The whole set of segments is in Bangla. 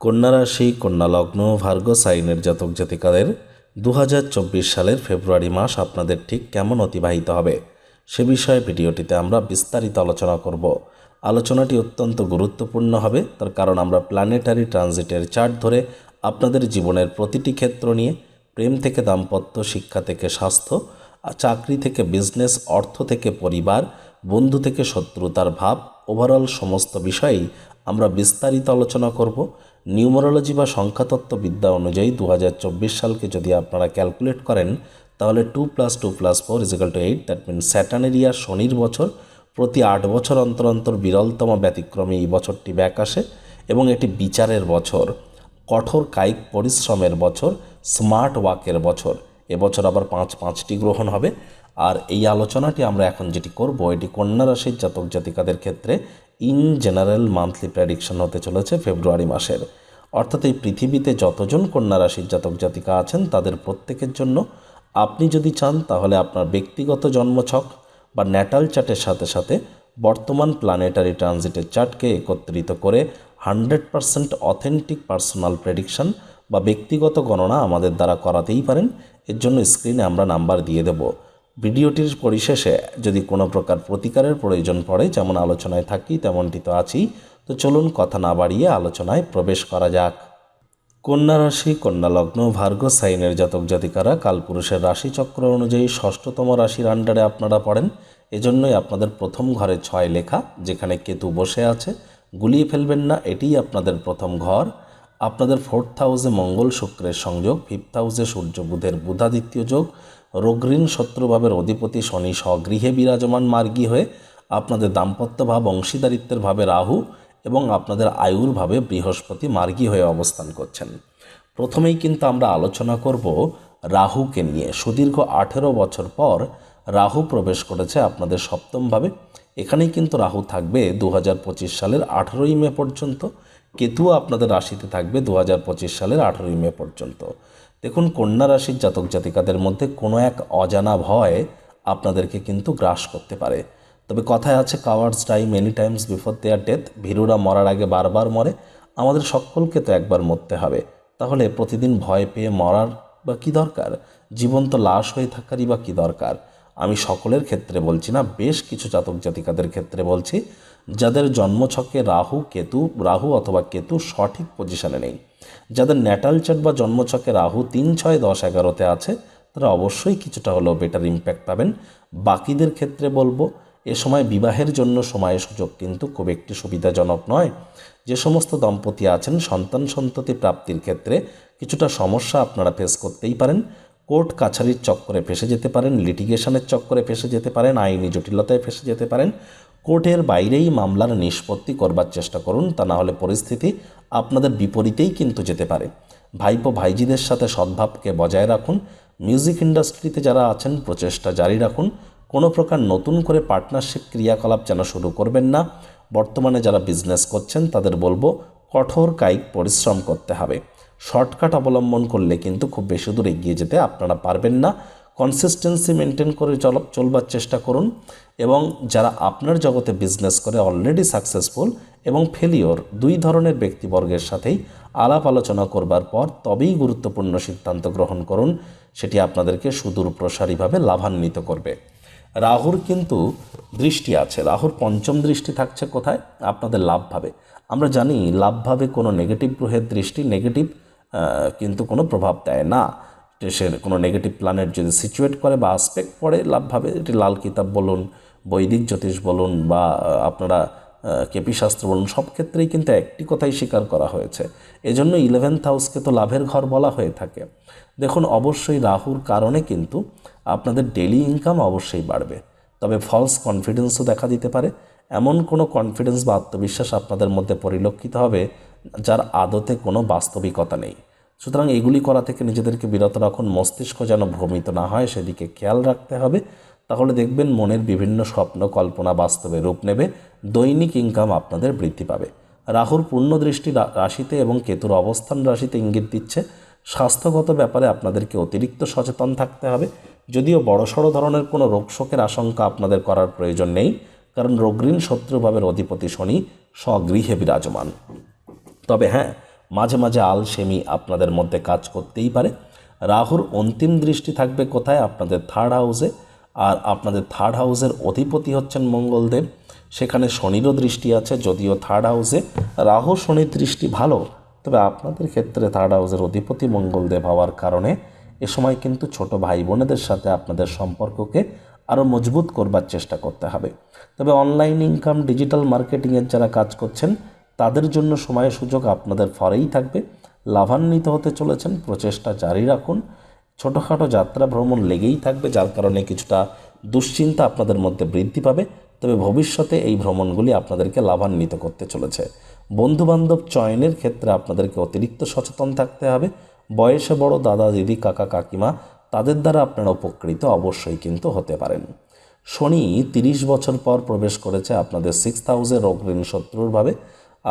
কন্যা রাশি কন্যা লগ্ন ভার্গ সাইনের জাতক জাতিকাদের দু হাজার চব্বিশ সালের ফেব্রুয়ারি মাস আপনাদের ঠিক কেমন অতিবাহিত হবে? সে বিষয়ে ভিডিওটিতে আমরা বিস্তারিত আলোচনা করব। আলোচনাটি অত্যন্ত গুরুত্বপূর্ণ হবে, তার কারণ আমরা প্ল্যানেটারি ট্রানজিটের চার্ট ধরে আপনাদের জীবনের প্রতিটি ক্ষেত্র নিয়ে প্রেম থেকে দাম্পত্য, শিক্ষা থেকে স্বাস্থ্য, চাকরি থেকে বিজনেস অর্থ থেকে পরিবার, বন্ধু থেকে শত্রুতার ভাব ওভারঅল সমস্ত বিষয়েই আমরা বিস্তারিত আলোচনা করব। নিউমারোলজি বা সংখ্যাতত্ত্ব বিদ্যা অনুযায়ী দু হাজার চব্বিশ সালকে যদি আপনারা ক্যালকুলেট করেন, তাহলে two plus two plus four is equal to eight that mean স্যাটানের year শনির বছর, প্রতি আট বছর অন্তর অন্তর বিরলতম ব্যতিক্রমে এই বছরটি ব্যাক আসে, এবং এটি বিচারের বছর, কঠোর কায়িক পরিশ্রমের বছর স্মার্ট ওয়াকের বছর, এবছর আবার পাঁচ পাঁচটি গ্রহণ হবে। আর এই আলোচনাটি আমরা এখন যেটি করব, এটি কন্যা রাশির জাতক জাতিকাদের ক্ষেত্রে ইন জেনারেল মান্থলি প্রেডিকশন হতে চলেছে ফেব্রুয়ারি মাসের। অর্থাৎ এই পৃথিবীতে যতজন কন্যা রাশির জাতক জাতিকা আছেন, তাদের প্রত্যেকের জন্য আপনি যদি চান, তাহলে আপনার ব্যক্তিগত জন্মছক বা ন্যাটাল চার্টের সাথে সাথে বর্তমান প্ল্যানেটারি ট্রানজিটের চার্টকে একত্রিত করে hundred percent authentic personal prediction বা ব্যক্তিগত গণনা আমাদের দ্বারা করাতেই পারেন। এর জন্য স্ক্রিনে আমরা নাম্বার দিয়ে দেব। ভিডিওটির পরিশেষে যদি কোনো প্রকার প্রতিকারের প্রয়োজন পড়ে, যেমন আলোচনায় থাকি, তেমনটি তো আছেই। তো চলুন কথা না বাড়িয়ে আলোচনায় প্রবেশ করা যাক। কন্যা রাশি, কন্যা লগ্ন, ভার্গ সাইনের জাতক জাতিকারা, কালপুরুষের রাশিচক্র অনুযায়ী ষষ্ঠতম রাশির আন্ডারে আপনারা পড়েন। এজন্যই আপনাদের প্রথম ঘরে ছয় লেখা, যেখানে কেতু বসে আছে। গুলিয়ে ফেলবেন না, এটিই আপনাদের প্রথম ঘর। আপনাদের ফোর্থ হাউসে মঙ্গল শুক্রের সংযোগ, ফিফথ হাউসে সূর্য বুধের বুধাদিত্য যোগ রোগঋণ শত্রুভাবের অধিপতি শনি স্বগৃহে বিরাজমান মার্গী হয়ে আপনাদের দাম্পত্য ভাব, অংশীদারিত্বের ভাবে রাহু এবং আপনাদের আয়ুর ভাবে বৃহস্পতি মার্গী হয়ে অবস্থান করছেন। প্রথমেই কিন্তু আমরা আলোচনা করব রাহুকে নিয়ে। সুদীর্ঘ আঠেরো বছর পর রাহু প্রবেশ করেছে আপনাদের সপ্তমভাবে এখানেই কিন্তু রাহু থাকবে দু হাজার পঁচিশ সালের আঠেরোই মে পর্যন্ত। কেতুও আপনাদের রাশিতে থাকবে দু হাজার পঁচিশ সালের আঠেরোই মে পর্যন্ত? দেখুন, কন্যা রাশির জাতক জাতিকাদের মধ্যে কোনো এক অজানা ভয় আপনাদেরকে কিন্তু গ্রাস করতে পারে। তবে কথায় আছে cowards die many times before their death ভীরুরা মরার আগে বারবার মরে। আমাদের সকলকে তো একবার মরতে হবে। তাহলে প্রতিদিন ভয় পেয়ে মরার বা কী দরকার? জীবন্ত লাশ হয়ে থাকারই বা কী দরকার? আমি সকলের ক্ষেত্রে বলছি না, বেশ কিছু জাতক জাতিকাদের ক্ষেত্রে বলছি যাদের জন্মছকে রাহু, কেতু, রাহু অথবা কেতু সঠিক পজিশনে নেই। যাদের ন্যাটাল চার্ট বা জন্মছকে রাহু তিন, ছয়, দশ, এগারোতে আছে, তারা অবশ্যই কিছুটা হলেও বেটার ইম্প্যাক্ট পাবেন। বাকিদের ক্ষেত্রে বলব, এ সময় বিবাহের জন্য সময় সুযোগ কিন্তু খুব একটি সুবিধাজনক নয়। যে সমস্ত দম্পতি আছেন, সন্তান সন্ততি প্রাপ্তির ক্ষেত্রে কিছুটা সমস্যা আপনারা ফেস করতেই পারেন। কোর্ট কাছারির চক্করে ফেসে যেতে পারেন লিটিগেশনের চক্করে ফেসে যেতে পারেন, আইনি জটিলতায় ফেসে যেতে পারেন। কোর্টের বাইরেই মামলার নিষ্পত্তি করবার চেষ্টা করুন, তা না হলে পরিস্থিতি আপনাদের বিপরীতেই কিন্তু যেতে পারে। ভাইপো ভাইজিদের সাথে সদ্ভাবকে বজায় রাখুন, মিউজিক ইন্ডাস্ট্রিতে যারা আছেন, প্রচেষ্টা জারি রাখুন। কোনো প্রকার নতুন করে পার্টনারশিপ ক্রিয়াকলাপ যেন শুরু করবেন না। বর্তমানে যারা বিজনেস করছেন, তাদের বলব, কঠোর কায়িক পরিশ্রম করতে হবে। শর্টকাট অবলম্বন করলে কিন্তু খুব বেশি দূর এগিয়ে যেতে আপনারা পারবেন না। কনসিস্টেন্সি মেনটেন করে চল চলবার চেষ্টা করুন এবং যারা আপনার জগতে বিজনেস করে অলরেডি সাকসেসফুল এবং ফেলিওর দুই ধরনের ব্যক্তিবর্গের সাথেই আলাপ আলোচনা করবার পর তবেই গুরুত্বপূর্ণ সিদ্ধান্ত গ্রহণ করুন, সেটি আপনাদেরকে সুদূর প্রসারীভাবে লাভান্বিত করবে। রাহুর কিন্তু দৃষ্টি আছে, রাহুর পঞ্চম দৃষ্টি থাকছে কোথায়? আপনাদের লাভভাবে আমরা জানি লাভভাবে কোনো নেগেটিভ গ্রহের দৃষ্টি নেগেটিভ কিন্তু কোনো প্রভাব দেয় না। সে কোনো নেগেটিভ প্ল্যানেট যদি সিচুয়েট করে বা আসপেক্ট পড়ে লাভভাবে এটি লাল কিতাব বলুন, বৈদিক জ্যোতিষ বলুন বা আপনারা কেপি শাস্ত্র বলুন, সব ক্ষেত্রেই কিন্তু একটি কথাই স্বীকার করা হয়েছে। এজন্য ইলেভেন্থ হাউসকে তো লাভের ঘর বলা হয়ে থাকে। দেখুন, অবশ্যই রাহুর কারণে কিন্তু আপনাদের ডেলি ইনকাম অবশ্যই বাড়বে। তবে ফলস কনফিডেন্সও দেখা দিতে পারে। এমন কোনো কনফিডেন্স বা আত্মবিশ্বাস আপনাদের মধ্যে পরিলক্ষিত হবে, যার আদতে কোনো বাস্তবিকতা নেই। সুতরাং এগুলি করা থেকে নিজেদেরকে বিরত রাখুন, মস্তিষ্ক যেন ভ্রমিত না হয়, সেদিকে খেয়াল রাখতে হবে। তাহলে দেখবেন মনের বিভিন্ন স্বপ্ন, কল্পনা বাস্তবে রূপ নেবে, দৈনিক ইনকাম আপনাদের বৃদ্ধি পাবে। রাহুর পূর্ণ দৃষ্টি রাশিতে এবং কেতুর অবস্থান রাশিতে ইঙ্গিত দিচ্ছে। স্বাস্থ্যগত ব্যাপারে আপনাদেরকে অতিরিক্ত সচেতন থাকতে হবে। যদিও বড়সড় ধরনের কোনো রোগ শোকের আশঙ্কা আপনাদের করার প্রয়োজন নেই, কারণ রোগঋণ শত্রুভাবের অধিপতি শনি স্বগৃহে বিরাজমান। তবে হ্যাঁ মাঝে মাঝে আলসেমি আপনাদের মধ্যে কাজ করতেই পারে। রাহুর অন্তিম দৃষ্টি থাকবে কোথায়? আপনাদের থার্ড হাউসে আর আপনাদের থার্ড হাউসের অধিপতি হচ্ছেন মঙ্গলদেব। সেখানে শনিরও দৃষ্টি আছে, যদিও থার্ড হাউসে রাহু শনির দৃষ্টি ভালো। তবে আপনাদের ক্ষেত্রে থার্ড হাউসের অধিপতি মঙ্গলদেব হওয়ার কারণে এ সময় কিন্তু ছোট ভাই বোনেদের সাথে আপনাদের সম্পর্ককে আরও মজবুত করবার চেষ্টা করতে হবে। তবে অনলাইন ইনকাম ডিজিটাল মার্কেটিংয়ের যারা কাজ করছেন তাদের জন্য সময় সুযোগ আপনাদের ফরেই থাকবে। লাভান্বিত হতে চলেছেন, প্রচেষ্টা জারি রাখুন। ছোটোখাটো যাত্রা ভ্রমণ লেগেই থাকবে, যার কারণে কিছুটা দুশ্চিন্তা আপনাদের মধ্যে বৃদ্ধি পাবে। তবে ভবিষ্যতে এই ভ্রমণগুলি আপনাদেরকে লাভান্বিত করতে চলেছে। বন্ধুবান্ধব চয়নের ক্ষেত্রে আপনাদেরকে অতিরিক্ত সচেতন থাকতে হবে। বয়সে বড় দাদা, দিদি, কাকা, কাকিমা, তাদের দ্বারা আপনারা উপকৃত অবশ্যই কিন্তু হতে পারেন। শনি তিরিশ বছর পর প্রবেশ করেছে আপনাদের সিক্স রোগ ঋণ শত্রুরভাবে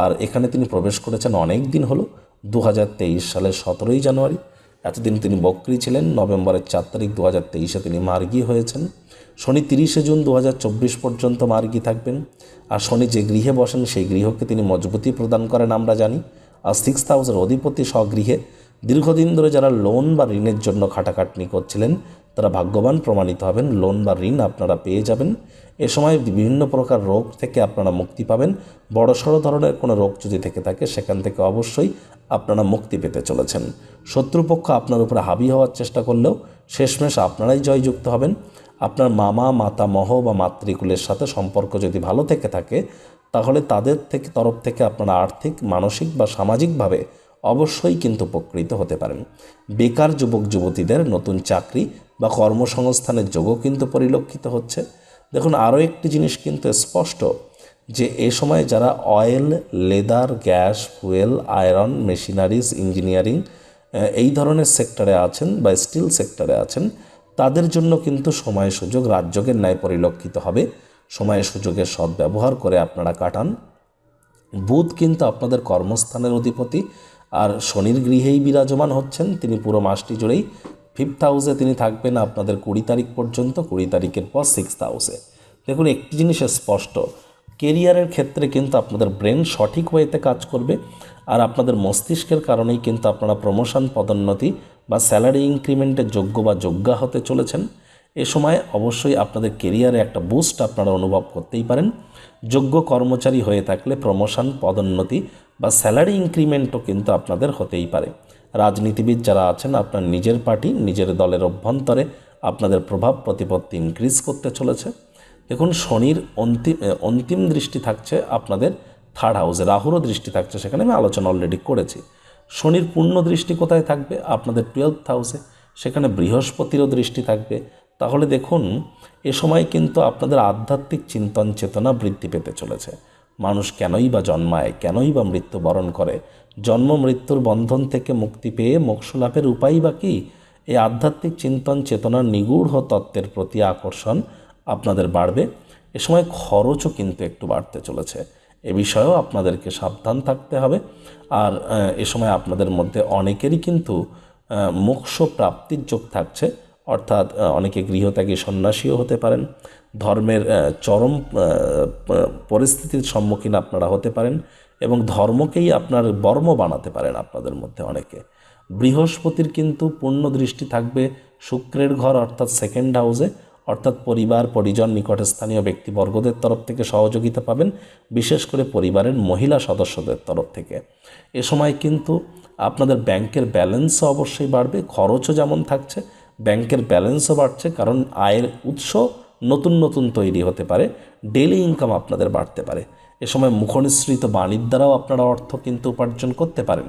আর এখানে তিনি প্রবেশ করেছেন অনেক দিন হলো দু হাজার তেইশ সালের সতেরোই জানুয়ারি। এতদিন তিনি বক্রি ছিলেন, নভেম্বরের চার তারিখ দু হাজার তেইশে তিনি মার্গী হয়েছেন। শনি তিরিশে জুন দু হাজার চব্বিশ পর্যন্ত মার্গী থাকবেন। আর শনি যে গৃহে বসেন, সেই গৃহকে তিনি মজবুতি প্রদান করেন আমরা জানি। আর সিক্স হাউসের অধিপতি স্বগৃহে দীর্ঘদিন ধরে যারা লোন বা ঋণের জন্য খাটাখাটনি করছিলেন তারা ভাগ্যবান প্রমাণিত হবেন লোন বা ঋণ আপনারা পেয়ে যাবেন। এ সময় বিভিন্ন প্রকার রোগ থেকে আপনারা মুক্তি পাবেন। বড়সড় ধরনের কোনো রোগ যদি থেকে থাকে, সেখান থেকে অবশ্যই আপনারা মুক্তি পেতে চলেছেন। শত্রুপক্ষ আপনার উপরে হাবি হওয়ার চেষ্টা করলেও শেষমেশ আপনারাই জয়যুক্ত হবেন। আপনার মামা মাতামহ বা মাতৃকুলের সাথে সম্পর্ক যদি ভালো থেকে থাকে, তাহলে তাদের থেকে, তরফ থেকে আপনারা আর্থিক, মানসিক বা সামাজিকভাবে অবশ্যই কিন্তু উপকৃত হতে পারেন। বেকার যুবক, যুবতীদের নতুন চাকরি বা কর্মসংস্থানের যোগও কিন্তু পরিলক্ষিত হচ্ছে। দেখুন, আরও একটি জিনিস কিন্তু স্পষ্ট যে, এ সময় যারা oil, leather, gas, fuel, iron, machineries, engineering এই ধরনের সেক্টরে আছেন বা স্টিল সেক্টরে আছেন, তাদের জন্য কিন্তু সময় সুযোগ রাজ্যকের ন্যায় পরিলক্ষিত হবে। সময় সুযোগের সদ্ব্যবহার করে আপনারা কাটান। বুধ কিন্তু আপনাদের কর্মস্থানের অধিপতি, আর শনির গৃহেই বিরাজমান হচ্ছেন। তিনি পুরো মাসটি জুড়েই ফিফথ হাউসে তিনি থাকবেন আপনাদের কুড়ি তারিখ পর্যন্ত, কুড়ি তারিখের পর সিক্সথ হাউসে দেখুন, একটি জিনিস স্পষ্ট কেরিয়ারের ক্ষেত্রে কিন্তু আপনাদের ব্রেন সঠিক ওয়েতে কাজ করবে আর আপনাদের মস্তিষ্কের কারণেই কিন্তু আপনারা প্রমোশন পদোন্নতি বা স্যালারি ইনক্রিমেন্টের যোগ্য বা যোগ্যা হতে চলেছেন। এ সময় অবশ্যই আপনাদের কেরিয়ারে একটা বুস্ট আপনারা অনুভব করতেই পারেন। যোগ্য কর্মচারী হয়ে থাকলে প্রমোশন পদোন্নতি বা স্যালারি ইনক্রিমেন্টও কিন্তু আপনাদের হতেই পারে। রাজনীতিবিদ যারা আছেন, আপনার নিজের পার্টি, নিজের দলের অভ্যন্তরে আপনাদের প্রভাব, প্রতিপত্তি ইনক্রিজ করতে চলেছে। দেখুন, শনির অন্তিম অন্তিম দৃষ্টি থাকছে আপনাদের থার্ড হাউসে রাহুরও দৃষ্টি থাকছে সেখানে, আমি আলোচনা অলরেডি করেছি। শনির পূর্ণ দৃষ্টি কোথায় থাকবে? আপনাদের টুয়েলথ হাউসে সেখানে বৃহস্পতিরও দৃষ্টি থাকবে। তাহলে দেখুন, এ সময় কিন্তু আপনাদের আধ্যাত্মিক চিন্তন চেতনা বৃদ্ধি পেতে চলেছে। মানুষ কেনই বা জন্মায়, কেনই বা মৃত্যুবরণ করে? জন্ম মৃত্যুর বন্ধন থেকে মুক্তি পেয়ে মোক্ষ লাভের উপায় বা কী? এই আধ্যাত্মিক চিন্তন চেতনার নিগূঢ় তত্ত্বের প্রতি আকর্ষণ আপনাদের বাড়বে। এ সময় খরচও কিন্তু একটু বাড়তে চলেছে। এ বিষয়েও আপনাদেরকে সাবধান থাকতে হবে। আর এ সময় আপনাদের মধ্যে অনেকেরই কিন্তু মোক্ষ প্রাপ্তির যোগ থাকছে। অর্থাৎ অনেকে গৃহত্যাগী সন্ন্যাসীও হতে পারেন। ধর্মের চরম পরিস্থিতির সম্মুখীন আপনারা হতে পারেন এবং ধর্মকেই আপনার বর্ম বানাতে পারেন আপনাদের মধ্যে অনেকে। বৃহস্পতির কিন্তু পূর্ণ দৃষ্টি থাকবে শুক্রের ঘর, অর্থাৎ সেকেন্ড হাউসে অর্থাৎ পরিবার, পরিজন নিকটস্থানীয় ব্যক্তিবর্গদের তরফ থেকে সহযোগিতা পাবেন, বিশেষ করে পরিবারের মহিলা সদস্যদের তরফ থেকে। এ সময় কিন্তু আপনাদের ব্যাংকের ব্যালেন্সও অবশ্যই বাড়বে, খরচও যেমন থাকছে ব্যাংকের ব্যালেন্সও বাড়ছে, কারণ আয়ের উৎস নতুন নতুন তৈরি হতে পারে ডেলি ইনকাম আপনাদের বাড়তে পারে। এ সময় মুখনিসৃত বাণীর দ্বারাও আপনারা অর্থ কিন্তু উপার্জন করতে পারেন।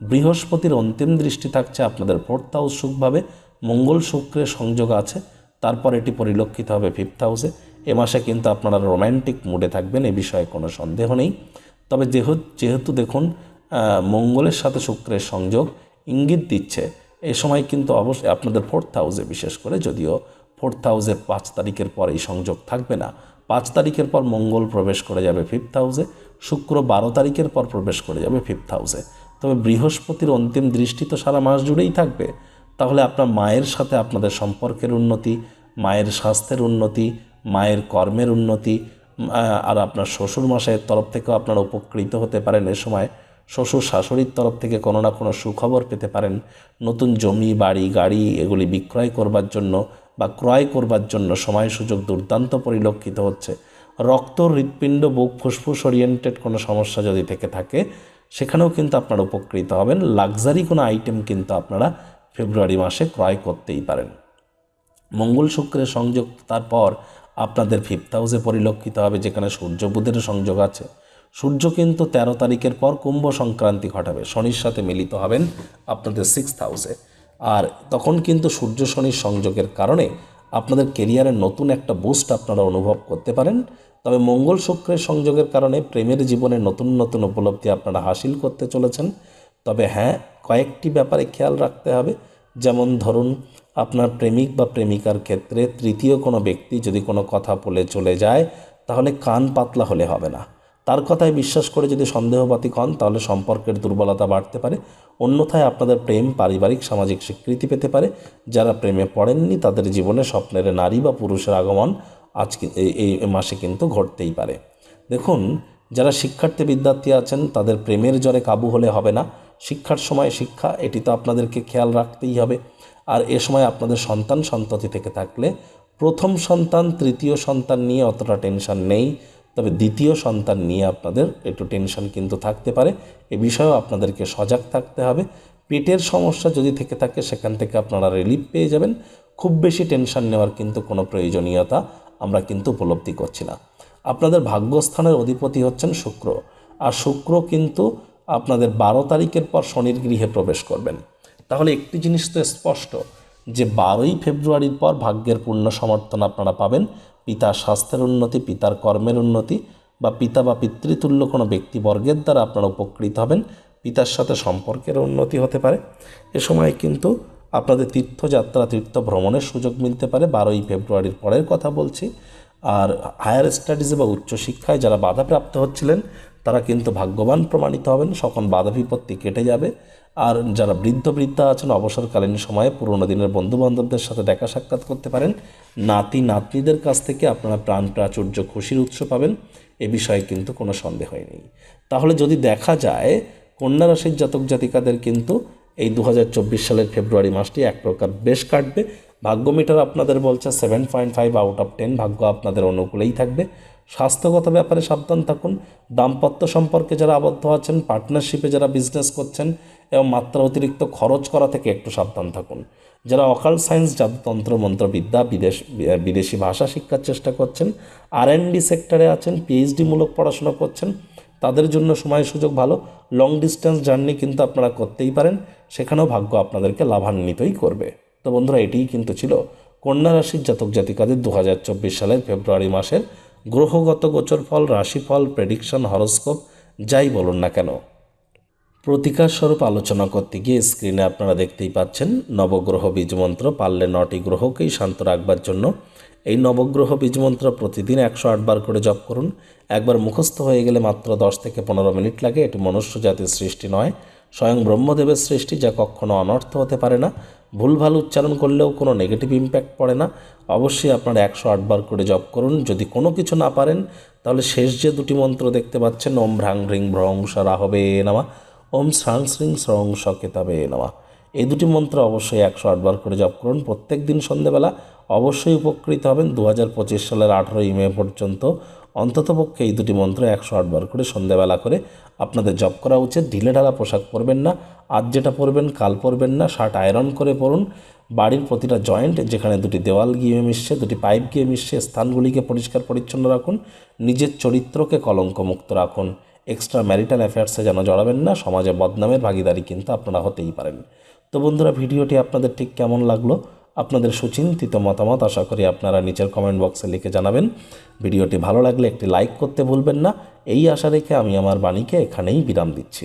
বৃহস্পতির অন্তিম দৃষ্টি থাকছে আপনাদের ফোর্থ হাউস সুখভাবে, মঙ্গল শুক্রের সংযোগ আছে, তারপর এটি পরিলক্ষিত হবে ফিফথ হাউসে এ মাসে কিন্তু আপনারা রোম্যান্টিক মুডে থাকবেন, এ বিষয়ে কোনো সন্দেহ নেই। তবে যেহেতু যেহেতু দেখুন মঙ্গলের সাথে শুক্রের সংযোগ ইঙ্গিত দিচ্ছে এ সময় কিন্তু অবশ্যই আপনাদের ফোর্থ হাউসে বিশেষ করে যদিও ফোর্থ হাউসে পাঁচ তারিখের পর এই সংযোগ থাকবে না। পাঁচ তারিখের পর মঙ্গল প্রবেশ করে যাবে ফিফথ হাউসে শুক্র বারো তারিখের পর প্রবেশ করে যাবে ফিফথ হাউসে তবে বৃহস্পতির অন্তিম দৃষ্টি তো সারা মাস জুড়েই থাকবে। তাহলে আপনার মায়ের সাথে আপনাদের সম্পর্কের উন্নতি, মায়ের স্বাস্থ্যের উন্নতি, মায়ের কর্মের উন্নতি আর আপনার শ্বশুর মশাইয়ের তরফ থেকেও আপনারা উপকৃত হতে পারেন এ সময়। শ্বশুর শাশুড়ির তরফ থেকে কোনো না কোনো সুখবর পেতে পারেন। নতুন জমি, বাড়ি, গাড়ি এগুলি বিক্রয় করবার জন্য বা ক্রয় করবার জন্য সময় সুযোগ দুর্দান্ত পরিলক্ষিত হচ্ছে। রক্ত, হৃৎপিণ্ড, বুক ফুসফুস ওরিয়েন্টেড কোনো সমস্যা যদি থেকে থাকে, সেখানেও কিন্তু আপনারা উপকৃত হবেন। লাক্সারি কোনো আইটেম কিন্তু আপনারা ফেব্রুয়ারি মাসে ক্রয় করতেই পারেন। মঙ্গল শুক্রের সংযোগ তারপর আপনাদের ফিফথ হাউসে পরিলক্ষিত হবে, যেখানে সূর্য বুধের সংযোগ আছে। সূর্য কিন্তু তেরো তারিখের পর কুম্ভ সংক্রান্তি ঘটাবে। শনির সাথে মিলিত হবেন আপনাদের সিক্সথ হাউসে আর তখন কিন্তু সূর্য শনির সংযোগের কারণে আপনাদের কেরিয়ারের নতুন একটা বুস্ট আপনারা অনুভব করতে পারেন। তবে মঙ্গল শুক্রের সংযোগের কারণে প্রেমের জীবনে নতুন নতুন উপলব্ধি আপনারা হাসিল করতে চলেছেন। তবে হ্যাঁ কয়েকটি ব্যাপারে খেয়াল রাখতে হবে। যেমন ধরুন, আপনার প্রেমিক বা প্রেমিকার ক্ষেত্রে তৃতীয় কোনো ব্যক্তি যদি কোনো কথা বলে চলে যায়, তাহলে কান পাতলা হলে হবে না। তার কথায় বিশ্বাস করে যদি সন্দেহবাতিক হন, তাহলে সম্পর্কের দুর্বলতা বাড়তে পারে। অন্যথায় আপনাদের প্রেম পারিবারিক, সামাজিক স্বীকৃতি পেতে পারে। যারা প্রেমে পড়েননি, তাদের জীবনে স্বপ্নের নারী বা পুরুষের আগমন আজকে এই- এই মাসে কিন্তু ঘটতেই পারে। দেখুন, যারা শিক্ষার্থী বিদ্যার্থী আছেন, তাদের প্রেমের জ্বরে কাবু হলে হবে না। শিক্ষার সময় শিক্ষা, এটি তো আপনাদেরকে খেয়াল রাখতেই হবে। আর এ সময় আপনাদের সন্তান সন্ততি থেকে থাকলে প্রথম সন্তান, তৃতীয় সন্তান নিয়ে অতটা টেনশন নেই। তবে দ্বিতীয় সন্তান নিয়ে আপনাদের একটু টেনশন কিন্তু থাকতে পারে। এ বিষয়েও আপনাদেরকে সজাগ থাকতে হবে। পেটের সমস্যা যদি থেকে থাকে, সেখান থেকে আপনারা রিলিফ পেয়ে যাবেন। খুব বেশি টেনশন নেওয়ার কিন্তু কোনো প্রয়োজনীয়তা আমরা কিন্তু উপলব্ধি করছি না। আপনাদের ভাগ্যস্থানের অধিপতি হচ্ছেন শুক্র। আর শুক্র কিন্তু আপনাদের বারো তারিখের পর শনির গৃহে প্রবেশ করবেন। তাহলে একটি জিনিস তো স্পষ্ট, যে বারোই ফেব্রুয়ারির পর ভাগ্যের পূর্ণ সমর্থন আপনারা পাবেন। পিতার স্বাস্থ্যের উন্নতি, পিতার কর্মের উন্নতি বা পিতা বা পিতৃতুল্য কোনো ব্যক্তিবর্গের দ্বারা আপনারা উপকৃত হবেন। পিতার সাথে সম্পর্কের উন্নতি হতে পারে। এ সময় কিন্তু আপনাদের তীর্থযাত্রা, তীর্থ ভ্রমণের সুযোগ মিলতে পারে। বারোই ফেব্রুয়ারির পরের কথা বলছি। আর হায়ার স্টাডিজে বা উচ্চশিক্ষায় যারা বাধাপ্রাপ্ত হচ্ছিলেন, তারা কিন্তু ভাগ্যবান প্রমাণিত হবেন। সকল বাধা বিপত্তি কেটে যাবে। আর যারা বৃদ্ধ বৃদ্ধা আছেন, অবসরকালীন সময়ে পুরোনো দিনের বন্ধু বান্ধবদের সাথে দেখা সাক্ষাৎ করতে পারেন। নাতি, নাতনিদের কাছ থেকে আপনারা প্রাণ প্রাচুর্য খুশির উৎস পাবেন। এ বিষয়ে কিন্তু কোনো সন্দেহই নেই তাহলে যদি দেখা যায়, কন্যা রাশির জাতক জাতিকাদের কিন্তু এই দু হাজার চব্বিশ সালের ফেব্রুয়ারি মাসটি এক প্রকার বেশ কাটবে। ভাগ্য মিটার আপনাদের বলছে seven point five out of ten ভাগ্য আপনাদের অনুকূলেই থাকবে। স্বাস্থ্যগত ব্যাপারে সাবধান থাকুন। দাম্পত্য সম্পর্কে যারা আবদ্ধ আছেন পার্টনারশিপে যারা বিজনেস করছেন এবং মাত্রা অতিরিক্ত খরচ করা থেকে একটু সাবধান থাকুন। যারা অকাল সায়েন্স জাদুতন্ত্র, মন্ত্রবিদ্যা, বিদেশ বিদেশি ভাষা শিক্ষার চেষ্টা করছেন আর সেক্টরে আছেন পিএইচডি মূলক পড়াশোনা করছেন, তাদের জন্য সময় সুযোগ ভালো। লং ডিস্টেন্স জার্নি কিন্তু আপনারা করতেই পারেন। সেখানেও ভাগ্য আপনাদেরকে লাভান্বিতই করবে। তো বন্ধুরা, এটিই কিন্তু ছিল কন্যা রাশির জাতক জাতিকাদের দু হাজার চব্বিশ সালের ফেব্রুয়ারি মাসের গ্রহগত গোচর গোচরফল, রাশিফল প্রেডিকশন হরস্কোপ যাই বলুন না কেন। প্রতিকার স্বরূপ আলোচনা করতে গিয়ে স্ক্রিনে আপনারা দেখতেই পাচ্ছেন, নবগ্রহ বীজমন্ত্র, পারলে নটি গ্রহকেই শান্ত রাখবার জন্য। এই নবগ্রহ বীজমন্ত্র প্রতিদিন একশো আটবার করে জপ করুন। একবার মুখস্থ হয়ে গেলে মাত্র দশ থেকে পনেরো মিনিট লাগে, এটি মনুষ্য জাতির সৃষ্টি নয়। স্বয়ং ব্রহ্মদেবের সৃষ্টি যা কখনো অনর্থ হতে পারে না। ভুলভাল উচ্চারণ করলেও কোনো নেগেটিভ ইম্প্যাক্ট পড়ে না। অবশ্যই আপনারা একশো আটবার করে জপ করুন। যদি কোনো কিছু না পারেন, তাহলে শেষ যে দুটি মন্ত্র দেখতে পাচ্ছেন, ওম ভ্রাং হ্রিং ভ্রং রাহবে নামা। ওম শ্রাং শ্রিং শ্রং সকেতাবে নামা। এই দুটি মন্ত্র অবশ্যই একশো আটবার করে জপ করুন। প্রত্যেক দিন সন্ধেবেলা অবশ্যই উপকৃত হবেন। দু হাজার পঁচিশ সালের আঠেরোই মে পর্যন্ত অন্ততপক্ষে এই দুটি মন্ত্র একশো আটবার করে সন্ধ্যাবেলা করে আপনাদের জপ করা উচিত। ঢিলে ঢালা পোশাক পরবেন না আজ যেটা পরবেন, কাল পরবেন না, শার্ট আয়রন করে পরুন। বাড়ির প্রতিটা জয়েন্ট যেখানে দুটি দেওয়াল গিয়ে মিশছে, দুটি পাইপ গিয়ে মিশছে, স্থানগুলিকে পরিষ্কার পরিচ্ছন্ন রাখুন, নিজের চরিত্রকে কলঙ্কমুক্ত রাখুন। এক্সট্রা ম্যারিটাল অ্যাফেয়ার্সে যেন জড়াবেন না, সমাজে বদনামের ভাগিদারি কিন্তু আপনারা হতেই পারেন। তো বন্ধুরা, ভিডিওটি আপনাদের ঠিক কেমন লাগল? আপনাদের সুচিন্তিত মতামত আশা করি আপনারা নিচের কমেন্ট বক্সে লিখে জানাবেন। ভিডিওটি ভালো লাগলে একটি লাইক করতে ভুলবেন না। এই আশা রেখে আমি আমার বাণীকে এখানেই বিরাম দিচ্ছি।